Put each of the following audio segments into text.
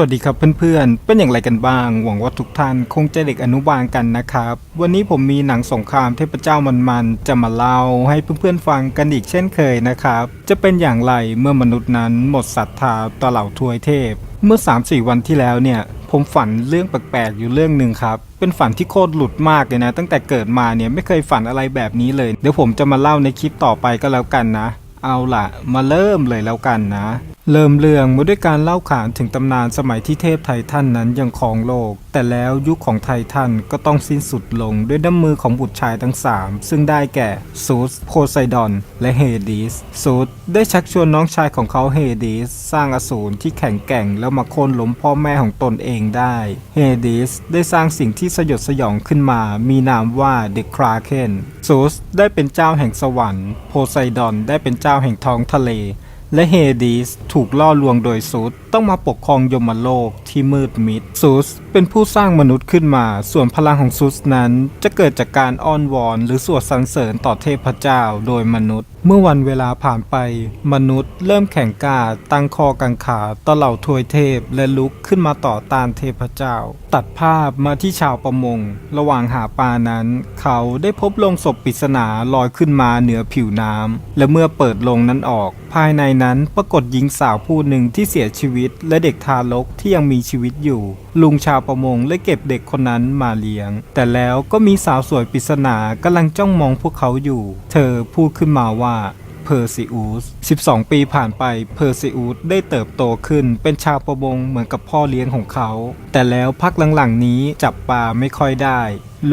วัสดีครับเพื่อนๆ เป็นอย่างไรกันบ้าง หวังว่าทุกท่านคงจะเด็กอนุบาลกันนะครับ วันนี้ผมมีหนังสงครามเทพเจ้ามันๆ จะมาเล่าให้เพื่อนๆฟังกันอีกเช่นเคยนะครับ จะเป็นอย่างไรเมื่อมนุษย์นั้นหมดศรัทธาต่อเหล่าทวยเทพ เมื่อ 3-4 วันที่แล้วเนี่ย ผมฝันเรื่องแปลกๆอยู่เรื่องหนึ่งครับ เป็นฝันที่โคตรหลุดมากเลยนะ ตั้งแต่เกิดมาเนี่ยไม่เคยฝันอะไรแบบนี้เลย เดี๋ยวผมจะมาเล่าในคลิปต่อไปก็แล้วกันนะ เอาล่ะ มาเริ่มเลยแล้วกันนะ เริ่มเรื่องมาด้วยการเล่าขานถึงตำนานสมัยที่เทพไททันนั้นยังครองโลก แต่แล้วยุคของไททันก็ต้องสิ้นสุดลงด้วยน้ำมือของบุตรชายทั้งสามซึ่งได้แก่ซูสโพไซดอน และเฮดิสซูสได้ชักชวนน้องชายของเขาเฮดิสสร้างอสูรที่แข็งแกร่งแล้วมาโค่นล้มพ่อแม่ของตนเองได้เฮดิสได้สร้างสิ่งที่สยดสยองขึ้นมา มีนามว่าเดอะคราเคนซูสได้เป็นเจ้าแห่งสวรรค์โพไซดอนได้เป็นเจ้าแห่งท้องทะเล และเฮดิสถูกล่อลวงโดยซูสต้องมาปกครองยมโลกที่มืดมิดซูสเป็นผู้สร้างมนุษย์ขึ้นมา ส่วนพลังของซูสนั้นจะเกิดจากการอ้อนวอน หรือสวดสรรเสริญต่อเทพเจ้าโดยมนุษย์ เมื่อวันเวลาผ่านไป มนุษย์เริ่มแข่งกาตั้งคอกังขาต่อเหล่าทวยเทพและลุกขึ้นมาต่อต้านเทพเจ้า ตัดภาพมาที่ชาวประมง ระหว่างหาปลานั้น เขาได้พบโลงศพปริศนาลอยขึ้นมาเหนือผิวน้ำ และเมื่อเปิดโลงนั้นออก ภายในนั้นปรากฏหญิงสาวผู้หนึ่งที่เสียชีวิต และเด็กทารกที่ยังมีชีวิตอยู่ ลุงชาวประมงเลยเก็บเด็กคนนั้นมาเลี้ยง แต่แล้วก็มีสาวสวยปริศนากำลังจ้องมองพวกเขาอยู่ เธอพูดขึ้นมาว่า เพอร์ซิอุส 12 ปีผ่านไป เพอร์ซิอุสได้เติบโตขึ้นเป็นชาวประมงเหมือนกับพ่อเลี้ยงของเขา แต่แล้วพักหลังๆนี้จับปลาไม่ค่อยได้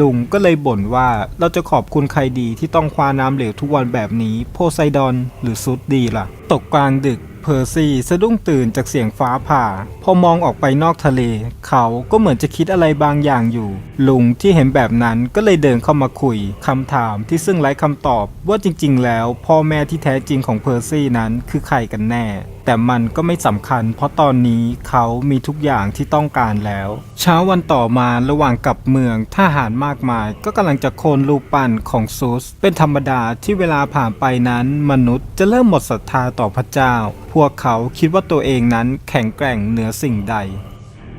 ลุงก็เลยบ่นว่าเราจะขอบคุณใครดีที่ต้องคว้าน้ำเหลวทุกวันแบบนี้ โพไซดอนหรือซุดดีล่ะ ตกกลางดึก เพอร์ซี่สะดุ้งตื่นจากเสียงฟ้าผ่า พอมองออกไปนอกทะเล เขาก็เหมือนจะคิดอะไรบางอย่างอยู่ ลุงที่เห็นแบบนั้นก็เลยเดินเข้ามาคุยคำถามที่ซึ่งไร้คำตอบว่าจริง ๆ แล้ว พ่อแม่ที่แท้จริงของเพอร์ซี่นั้นคือใครกันแน่ แต่มันก็ไม่สำคัญ เพราะตอนนี้เขามีทุกอย่างที่ต้องการแล้ว เช้าวันต่อมาระหว่างกลับเมืองทหารมากมาย ก็กำลังจะโค่นรูปปั้นของซูส เป็นธรรมดาที่เวลาผ่านไปนั้น มนุษย์จะเริ่มหมดศรัทธาต่อพระเจ้าพวกเขาคิดว่าตัวเองนั้นแข็งแกร่งเหนือสิ่งใด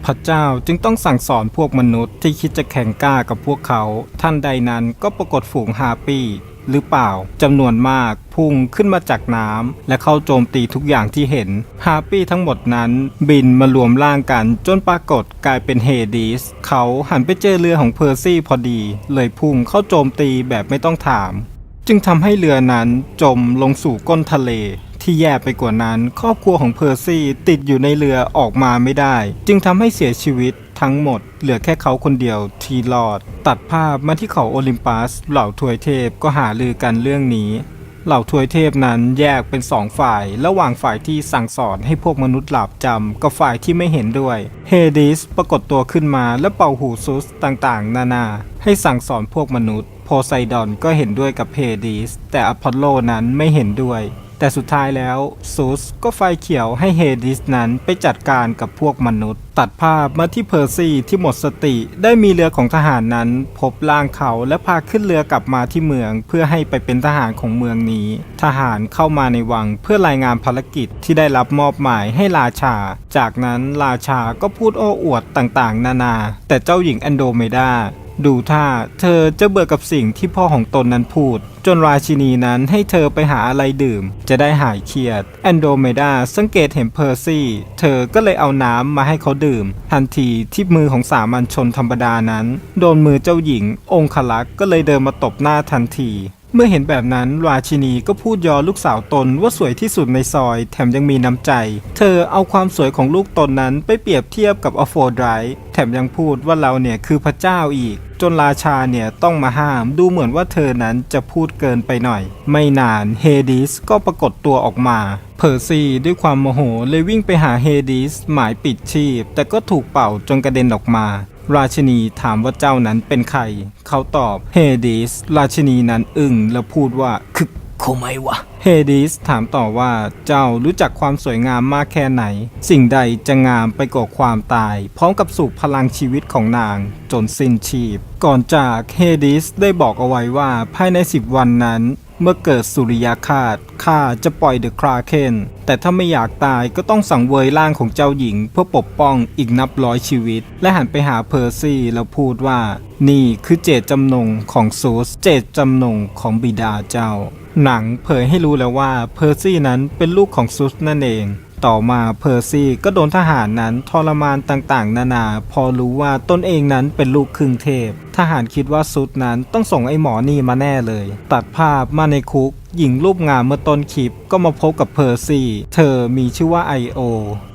พระเจ้าจึงต้องสั่งสอนพวกมนุษย์ที่คิดจะแข่งกล้ากับพวกเขา ท่านใดนั้นก็ปรากฏฝูงฮาปี้หรือเปล่าจำนวนมากพุ่งขึ้นมาจากน้ำและเข้าโจมตีทุกอย่างที่เห็น ฮาปี้ทั้งหมดนั้นบินมารวมร่างกันจนปรากฏกลายเป็นเฮดิสเขาหันไปเจอเรือของเพอร์ซี่พอดี เลยพุ่งเข้าโจมตีแบบไม่ต้องถาม จึงทำให้เรือนั้นจมลงสู่ก้นทะเล ที่แย่ไปกว่านั้น ครอบครัวของเพอร์ซี่ติดอยู่ในเรือออกมาไม่ได้ จึงทำให้เสียชีวิตทั้งหมด เหลือแค่เขาคนเดียวที่รอด ตัดภาพมาที่เขาโอลิมปัส เหล่าทวยเทพก็หาลือกันเรื่องนี้ เหล่าทวยเทพนั้นแยกเป็นสองฝ่าย ระหว่างฝ่ายที่สั่งสอนให้พวกมนุษย์หลาบจำกับฝ่ายที่ไม่เห็นด้วย เฮดิสปรากฏตัวขึ้นมาและเป่าหูซุสต่างๆ นานา ให้สั่งสอนพวกมนุษย์ โพไซดอนก็เห็นด้วยกับเฮดิสแต่อพอลโลนั้นไม่เห็นด้วย แต่สุดท้ายแล้วซูสก็ไฟเขียวให้เฮดิสนั้นไปจัดการกับพวกมนุษย์ ตัดภาพมาที่เพอร์ซี่ที่หมดสติ ได้มีเรือของทหารนั้น พบร่างเขาและพาขึ้นเรือกลับมาที่เมือง เพื่อให้ไปเป็นทหารของเมืองนี้ ทหารเข้ามาในวังเพื่อรายงานภารกิจที่ได้รับมอบหมายให้ราชา จากนั้นราชาก็พูดโอ้อวดต่างๆ นานา แต่เจ้าหญิงแอนโดเมดา ดูท่าเธอจะเบื่อกับสิ่งที่พ่อของตนนั้นพูด จนราชินีนั้นให้เธอไปหาอะไรดื่ม จะได้หายเครียด แอนโดเมดาสังเกตเห็นเพอร์ซี่ เธอก็เลยเอาน้ำมาให้เขาดื่ม ทันทีที่มือของสามัญชนธรรมดานั้น โดนมือเจ้าหญิง องคลักษ์ก็เลยเดินมาตบหน้าทันทีเมื่อเห็นแบบนั้นราชินีก็พูดยอลูกสาวตนว่าสวยที่สุดในซอย แถมยังมีน้ำใจ เธอเอาความสวยของลูกตนนั้นไปเปรียบเทียบกับอโฟไดร์แถมยังพูดว่าเราเนี่ยคือพระเจ้าอีก จนราชาเนี่ยต้องมาห้ามดูเหมือนว่าเธอนั้นจะพูดเกินไปหน่อย ไม่นานเฮดิสก็ปรากฏตัวออกมา เพอร์ซีด้วยความโมโหเลยวิ่งไปหาเฮดิสหมายปิดชีพ แต่ก็ถูกเป่าจนกระเด็นออกมา ราชินีถามว่าเจ้านั้นเป็นใคร เขาตอบเฮดิสราชินีนั้นอึ้งแล้วพูดว่าคึก โคไมวะ เฮดิสถามต่อว่าเจ้ารู้จักความสวยงามมากแค่ไหน สิ่งใดจะงามไปกว่าความตาย พร้อมกับสูบพลังชีวิตของนาง จนสิ้นชีพ ก่อนจากเฮดิสได้บอกเอาไว้ว่าภายใน 10 วันนั้น เมื่อเกิดสุริยาคาตข้าจะปล่อยเดอะคราเคนแต่ถ้าไม่อยากตายก็ต้องสังเวยร่างของเจ้าหญิง เพื่อปกป้องอีกนับร้อยชีวิต และหันไปหาเพอร์ซี่แล้วพูดว่า นี่คือเจตจำนงของซูสเจตจำนงของบิดาเจ้า หนังเผยให้รู้แล้วว่าเพอร์ซี่นั้นเป็นลูกของซูสนั่นเอง ต่อมาเพอร์ซี่ก็โดนทหารนั้นทรมานต่างๆ นานา พอรู้ว่าตนเองนั้นเป็นลูกครึ่งเทพ ทหารคิดว่าซุดนั้นต้องส่งไอ้หมอนี่มาแน่เลย ตัดภาพมาในคุก หญิงรูปงามเมื่อต้นคลิปก็มาพบกับเพอร์ซี่ เธอมีชื่อว่าไอโอ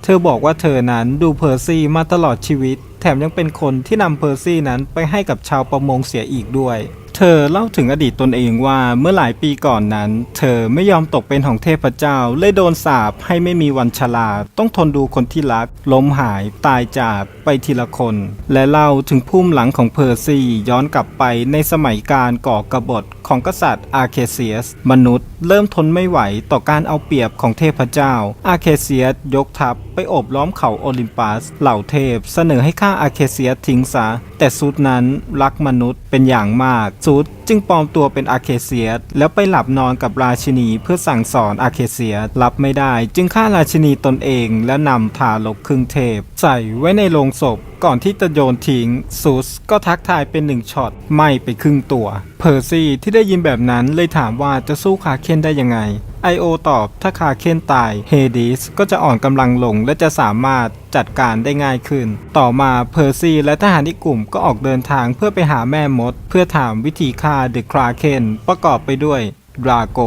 เธอบอกว่าเธอนั้นดูเพอร์ซี่มาตลอดชีวิต แถมยังเป็นคนที่นำเพอร์ซี่นั้นไปให้กับชาวประมงเสียอีกด้วย เธอเล่าถึงอดีตตนเองว่าเมื่อหลายปีก่อนนั้น เธอไม่ยอมตกเป็นของเทพเจ้าเลยโดนสาปให้ไม่มีวันชราต้องทนดูคนที่รักล้มหายตายจากไปทีละคน และเล่าถึงภูมิหลังของเพอร์ซี่ย้อนกลับไปในสมัยการก่อกบฏของกษัตริย์อาร์เคเซียส มนุษย์เริ่มทนไม่ไหวต่อการเอาเปรียบของเทพเจ้า อาร์เคเซียสยกทัพไปโอบล้อมเขาโอลิมปัส เหล่าเทพเสนอให้ฆ่าอาร์เคเซียสทิ้งซะแต่ซูดนั้นรักมนุษย์เป็นอย่างมากซูดจึงปลอมตัวเป็นอาเคเซียสแล้วไปหลับนอนกับราชินีเพื่อสั่งสอนอาเคเซียสรับไม่ได้ จึงฆ่าราชินีตนเองและนำทารกครึ่งเทพ ใส่ไว้ในโลงศพก่อนที่จะโยนทิ้งซูสก็ทักทายเป็นหนึ่งช็อตไม่ไปครึ่งตัว เพอร์ซี่ที่ได้ยินแบบนั้นเลยถามว่าจะสู้คาเคนได้ยังไง ไอโอตอบถ้าคาเคนตายเฮดิสก็จะอ่อนกำลังลงและจะสามารถจัดการได้ง่ายขึ้น ต่อมาเพอร์ซีและทหารอีกกลุ่มก็ออกเดินทางเพื่อไปหาแม่มด เพื่อถามวิธีฆ่าเดอะคราเคนประกอบไปด้วยดราโก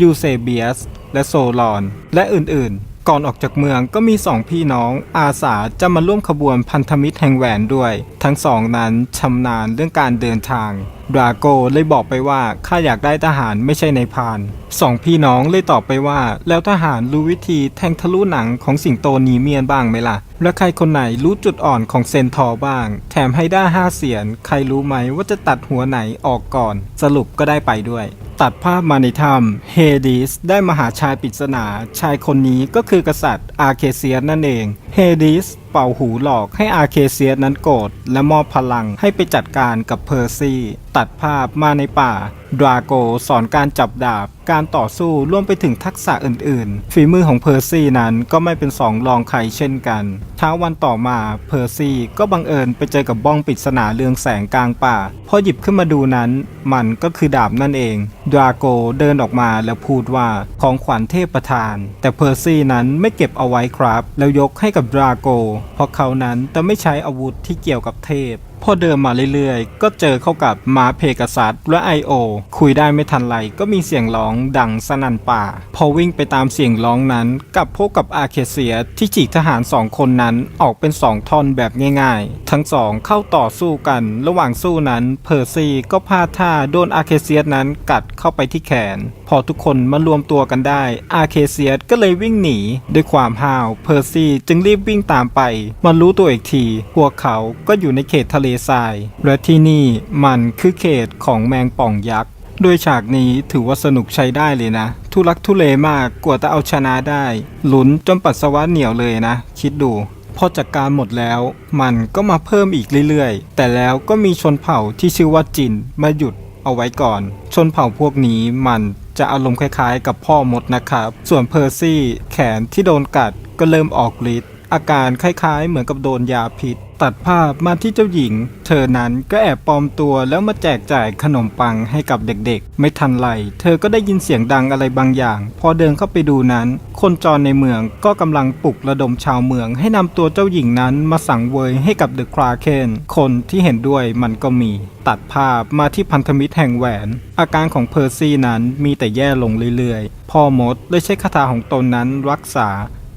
ยูเซเบียส และโซลอน และอื่นๆ ก่อนออกจากเมืองก็มีสองพี่น้อง อาสาจะมาร่วมขบวนพันธมิตรแห่งแหวนด้วย ทั้งสองนั้นชำนาญเรื่องการเดินทาง ดราโกเลยบอกไปว่าข้าอยากได้ทหารไม่ใช่ในพานสองพี่น้องเลยตอบไปว่า แล้วทหารรู้วิธีแทงทะลุหนังของสิงโตนีเมียนบ้างไหมล่ะ และใครคนไหนรู้จุดอ่อนของเซนทอบ้าง แถมให้ได้ห้าเสียน ใครรู้ไหมว่าจะตัดหัวไหนออกก่อน สรุปก็ได้ไปด้วย ตัดภาพมาในถ้ำเฮดิสได้มาหาชายปริศนา ชายคนนี้ก็คือกษัตริย์อาเคเซียสนั่นเอง เฮดิสเป่าหูหลอกให้อาร์เคเซียสนั้นโกรธและมอบพลังให้ไปจัดการกับเพอร์ซี่ ตัดภาพมาในป่าดราโกสอนการจับดาบ การต่อสู้รวมไปถึงทักษะอื่นๆ ฝีมือของเพอร์ซี่นั้นก็ไม่เป็นสองรองใครเช่นกันเช้าวันต่อมาเพอร์ซี่ก็บังเอิญไปเจอกับบ้องปริศนาเรืองแสงกลางป่า พอหยิบขึ้นมาดูนั้น มันก็คือดาบนั่นเอง ดราโกเดินออกมาแล้วพูดว่าของขวัญเทพประทาน แต่เพอร์ซี่นั้นไม่เก็บเอาไว้ครับ แล้วยกให้กับดราโกเพราะเขานั้นจะไม่ใช้อาวุธที่เกี่ยวกับเทพพ อเดินมาเรื่อยๆ ก็เจอเข้ากับมาเพกาซัสและไอโอคุยได้ไม่ทันไรก็มีเสียงร้องดังสนั่นป่า พอวิ่งไปตามเสียงร้องนั้นกลับพบกับอาเคเซียที่ฉีกทหารสองคนนั้นออกเป็นสองท่อนแบบง่ายๆ ทั้งสองเข้าต่อสู้กัน ระหว่างสู้นั้นเพอร์ซี่ก็พลาดท่าโดนอาเคเซียนั้นกัดเข้าไปที่แขน พอทุกคนมารวมตัวกันได้ อาเคเซียก็เลยวิ่งหนี ด้วยความห้าว เพอร์ซี่จึงรีบวิ่งตามไปมารู้ตัวอีกที พวกเขาก็อยู่ในเขตทะเลทราย และที่นี่มันคือเขตของแมงป่องยักษ์ด้วยฉากนี้ถือว่าสนุกใช้ได้เลยนะ ทุลักทุเลมากกว่าจะเอาชนะได้ลุ้นจนปัสสาวะเหนียวเลยนะ คิดดูพอจัดกการหมดแล้ว มันก็มาเพิ่มอีกเรื่อยๆ แต่แล้วก็มีชนเผ่าที่ชื่อว่าจินมาหยุดเอาไว้ก่อน ชนเผ่าพวกนี้มัน จะอารมณ์คล้ายๆ กับพ่อมดนะครับ ส่วนเพอร์ซี่แขนที่โดนกัดก็เริ่มออกฤทธิ์อาการคล้ายๆ เหมือนกับโดนยาพิษ ตัดภาพมาที่เจ้าหญิง เธอนั้นก็แอบปลอมตัวแล้วมาแจกจ่ายขนมปังให้กับเด็กๆ ไม่ทันไรเธอก็ได้ยินเสียงดังอะไรบางอย่าง พอเดินเข้าไปดูนั้น คนจรในเมืองก็กำลังปลุกระดมชาวเมือง ให้นำตัวเจ้าหญิงนั้นมาสั่งเวยให้กับเดอะคราเคนคนที่เห็นด้วยมันก็มี ตัดภาพมาที่พันธมิตรแห่งแหวน อาการของเพอร์ซี่นั้นมีแต่แย่ลงเรื่อยๆพ่อมดเลยใช้คาถาของตนนั้นรักษา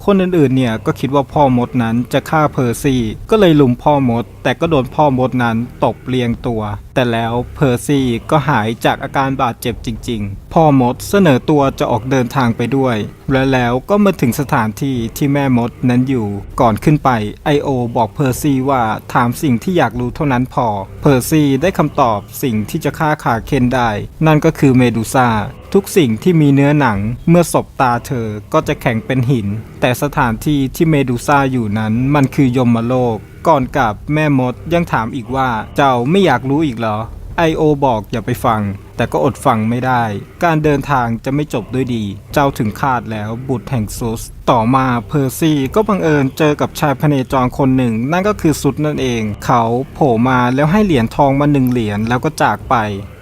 คนอื่นๆเนี่ยก็คิดว่าพ่อมดนั้นจะฆ่าเพอร์ซี่ ก็เลยลุมพ่อมด แต่ก็โดนพ่อมดนั้นตบเลียงตัว แต่แล้วเพอร์ซี่ก็หายจากอาการบาดเจ็บจริง ๆ พ่อมดเสนอตัวจะออกเดินทางไปด้วย และแล้วก็มาถึงสถานที่ที่แม่มดนั้นอยู่ ก่อนขึ้นไปไอโอบอกเพอร์ซี่ว่าถามสิ่งที่อยากรู้เท่านั้นพอ เพอร์ซี่ได้คำตอบสิ่งที่จะฆ่าขาเคนได้ นั่นก็คือเมดูซ่า ทุกสิ่งที่มีเนื้อหนังเมื่อสบตาเธอก็จะแข็งเป็นหิน แต่สถานที่ที่เมดูซ่าอยู่นั้นมันคือยมโลก ก่อนกับแม่มดยังถามอีกว่าเจ้าไม่อยากรู้อีกเหรอไอโอบอกอย่าไปฟัง แต่ก็อดฟังไม่ได้ การเดินทางจะไม่จบด้วยดี เจ้าถึงคาดแล้วบุตรแห่งซุส ต่อมาเพอร์ซี่ก็บังเอิญเจอกับชายพเนจรคนหนึ่ง นั่นก็คือซุดนั่นเอง เขาโผล่มาแล้วให้เหรียญทองมาหนึ่งเหรียญแล้วก็จากไป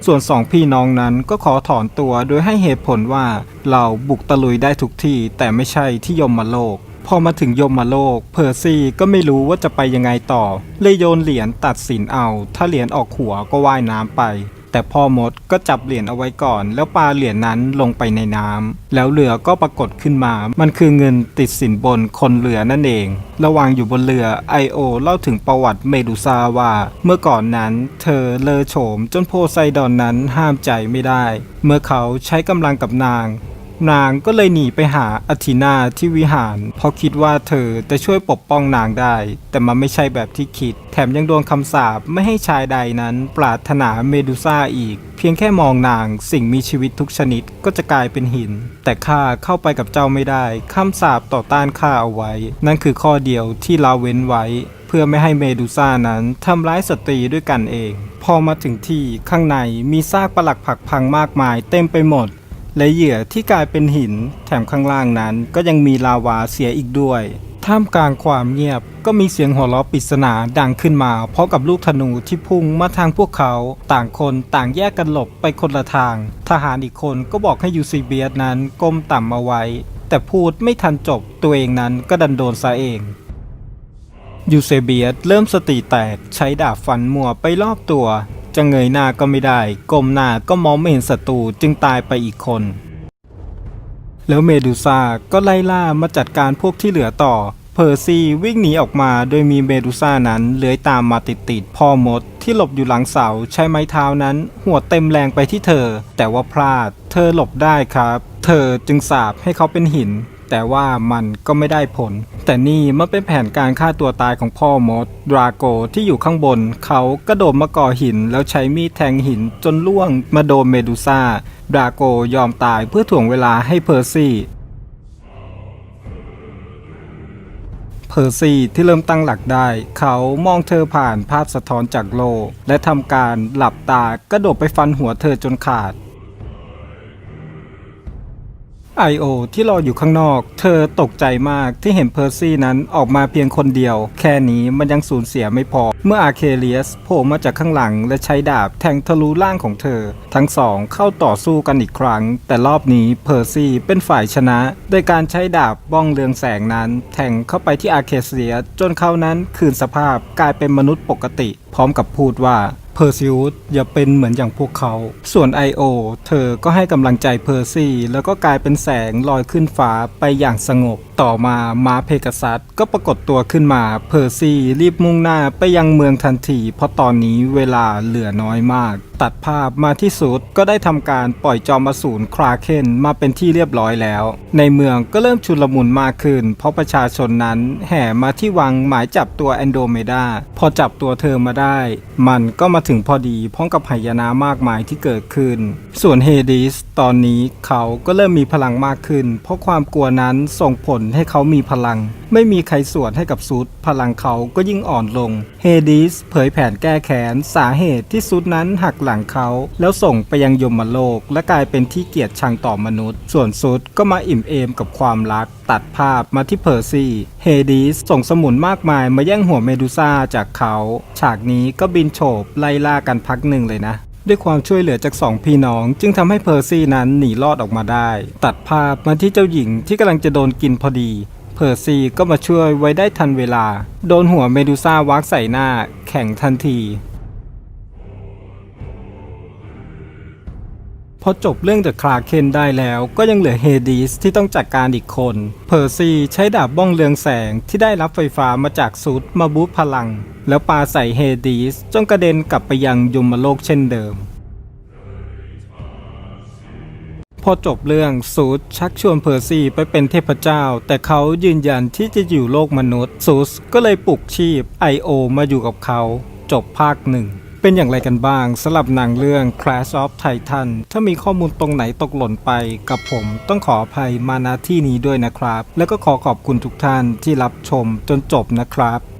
ส่วนสองพี่น้องนั้นก็ขอถอนตัวโดยให้เหตุผลว่าเราบุกตะลุยได้ทุกที่แต่ไม่ใช่ที่ยมมาโลกพอมาถึงยมมาโลก เพอร์ซี่ก็ไม่รู้ว่าจะไปยังไงต่อ เลยโยนเหรียญตัดสินเอา ถ้าเหรียญออกหัวก็ว่ายน้ำไป แต่พ่อมดก็จับเหรียญเอาไว้ก่อน แล้วปาเหรียญนั้นลงไปในน้ำแล้วเรือก็ปรากฏขึ้นมา มันคือเงินติดสินบนคนเรือนั่นเอง ระหว่างอยู่บนเรือไอโอเล่าถึงประวัติเมดูซาว่า เมื่อก่อนนั้น เธอเลอโฉมจนโพไซดอนนั้นห้ามใจไม่ได้ เมื่อเขาใช้กำลังกับนาง นางก็เลยหนีไปหาอาทินาที่วิหาร เพราะคิดว่าเธอจะช่วยปกป้องนางได้ แต่มันไม่ใช่แบบที่คิด แถมยังโดนคำสาปไม่ให้ชายใดนั้น ปรารถนาเมดูซ่าอีก เพียงแค่มองนางสิ่งมีชีวิตทุกชนิดก็จะกลายเป็นหิน แต่ข้าเข้าไปกับเจ้าไม่ได้คำสาปต่อต้านข้าเอาไว้ นั่นคือข้อเดียวที่เราเว้นไว้เพื่อไม่ให้เมดูซ่านั้นทำร้ายสตรีด้วยกันเอง พอมาถึงที่ข้างในมีซากปลักผักพังมากมายเต็มไปหมด และเหยื่อที่กลายเป็นหิน แถมข้างล่างนั้นก็ยังมีลาวาเสียอีกด้วย ท่ามกลางความเงียบก็มีเสียงหัวเราะปริศนาดังขึ้นมาพร้อมกับลูกธนูที่พุ่งมาทางพวกเขา ต่างคนต่างแยกกันหลบไปคนละทาง ทหารอีกคนก็บอกให้ยูซีเบียสนั้นก้มต่ำเอาไว้ แต่พูดไม่ทันจบตัวเองนั้นก็ดันโดนซะเองยูเซเบียสเริ่มสติแตกใช้ดาบฟันมัวไปรอบตัว จะเงยหน้าก็ไม่ได้ ก้มหน้าก็มองไม่เห็นศัตรูจึงตายไปอีกคน แล้วเมดูซ่าก็ไล่ล่ามาจัดการพวกที่เหลือต่อ เพอร์ซี่วิ่งหนีออกมาโดยมีเมดูซ่านั้นเลื้อยตามมาติดๆพ่อมดที่หลบอยู่หลังเสาใช้ไม้เท้านั้น หัวเต็มแรงไปที่เธอ แต่ว่าพลาด เธอหลบได้ครับ เธอจึงสาบให้เขาเป็นหิน แต่ว่ามันก็ไม่ได้ผล แต่นี่มันเป็นแผนการฆ่าตัวตายของพ่อมดดราโกที่อยู่ข้างบน เขากระโดดมาก่อหิน แล้วใช้มีดแทงหินจนล่วงมาโดนเมดูซ่าดราโกยอมตายเพื่อถ่วงเวลาให้เพอร์ซี่เพอร์ซี่ที่เริ่มตั้งหลักได้ เขามองเธอผ่านภาพสะท้อนจากโล และทำการหลับตากระโดดไปฟันหัวเธอจนขาด ไอโอที่รออยู่ข้างนอก เธอตกใจมากที่เห็นเพอร์ซี่นั้นออกมาเพียงคนเดียว แค่นี้มันยังสูญเสียไม่พอ เมื่ออาร์เคเลียสโผล่มาจากข้างหลังและใช้ดาบแทงทะลุร่างของเธอ ทั้งสองเข้าต่อสู้กันอีกครั้ง แต่รอบนี้เพอร์ซี่เป็นฝ่ายชนะ โดยการใช้ดาบบ้องเรืองแสงนั้น แทงเข้าไปที่อาร์เคเลียสจนเขานั้นคืนสภาพกลายเป็นมนุษย์ปกติ พร้อมกับพูดว่า เพอร์ซิวสอย่าเป็นเหมือนอย่างพวกเขา ส่วน I.O. เธอก็ให้กำลังใจเพอร์ซี่ แล้วก็กลายเป็นแสงลอยขึ้นฟ้าไปอย่างสงบ ต่อมาม้าเพกาซัสก็ปรากฏตัวขึ้นมา เพอร์ซี่รีบมุ่งหน้าไปยังเมืองทันที เพราะตอนนี้เวลาเหลือน้อยมาก ตัดภาพมาที่สุดก็ได้ทำการปล่อยจอมอสูรคราเคนมาเป็นที่เรียบร้อยแล้ว ในเมืองก็เริ่มชุลมุนมากขึ้น เพราะประชาชนนั้นแห่มาที่วังหมายจับตัวแอนโดเมดาพอจับตัวเธอมาได้ มันก็มาถึงพอดีพร้อมกับหายนะมากมายที่เกิดขึ้น ส่วนเฮดิสตอนนี้เขาก็เริ่มมีพลังมากขึ้น เพราะความกลัวนั้นส่งผลให้เขามีพลัง ไม่มีใครสวนให้กับซุดพลังเขาก็ยิ่งอ่อนลงเฮดิสเผยแผนแก้แค้นสาเหตุที่ซุดนั้นหักหลังเขาแล้วส่งไปยังยมโลก และกลายเป็นที่เกียดชังต่อมนุษย์ ส่วนซุดก็มาอิ่มเอมกับความรัก ตัดภาพมาที่เพอร์ซี่เฮดิสส่งสมุนมากมายมาแย่งหัวเมดูซ่าจากเขา ฉากนี้ก็บินโฉบไล่ล่ากันพักหนึ่งเลยนะด้วยความช่วยเหลือจากสองพี่น้อง จึงทำให้เพอร์ซี่นั้นหนีรอดออกมาได้ ตัดภาพมาที่เจ้าหญิงที่กำลังจะโดนกินพอดี เพอร์ซี่ก็มาช่วยไว้ได้ทันเวลา โดนหัวเมดูซ่าวักใส่หน้า แข่งทันที พอจบเรื่องเดอะคลาเคนได้แล้วก็ยังเหลือเฮดิสที่ต้องจัดการอีกคน เพอร์ซีใช้ดาบบ้องเรืองแสงที่ได้รับไฟฟ้ามาจากซูดมาบูตพลัง แล้วปาใส่เฮดิสจนกระเด็นกลับไปยังยมโลกเช่นเดิม พอจบเรื่องซูสชักชวนเพอร์ซีไปเป็นเทพเจ้า แต่เขายืนยันที่จะอยู่โลกมนุษย์ซูสก็เลยปลุกชีพไอโอมาอยู่กับเขา จบภาคหนึ่ง เป็นอย่างไรกันบ้างสำหรับหนังเรื่อง Clash of Titan ถ้ามีข้อมูลตรงไหนตกหล่นไปกับผมต้องขออภัยมาณที่นี้ด้วยนะครับ แล้วก็ขอขอบคุณทุกท่านที่รับชมจนจบนะครับ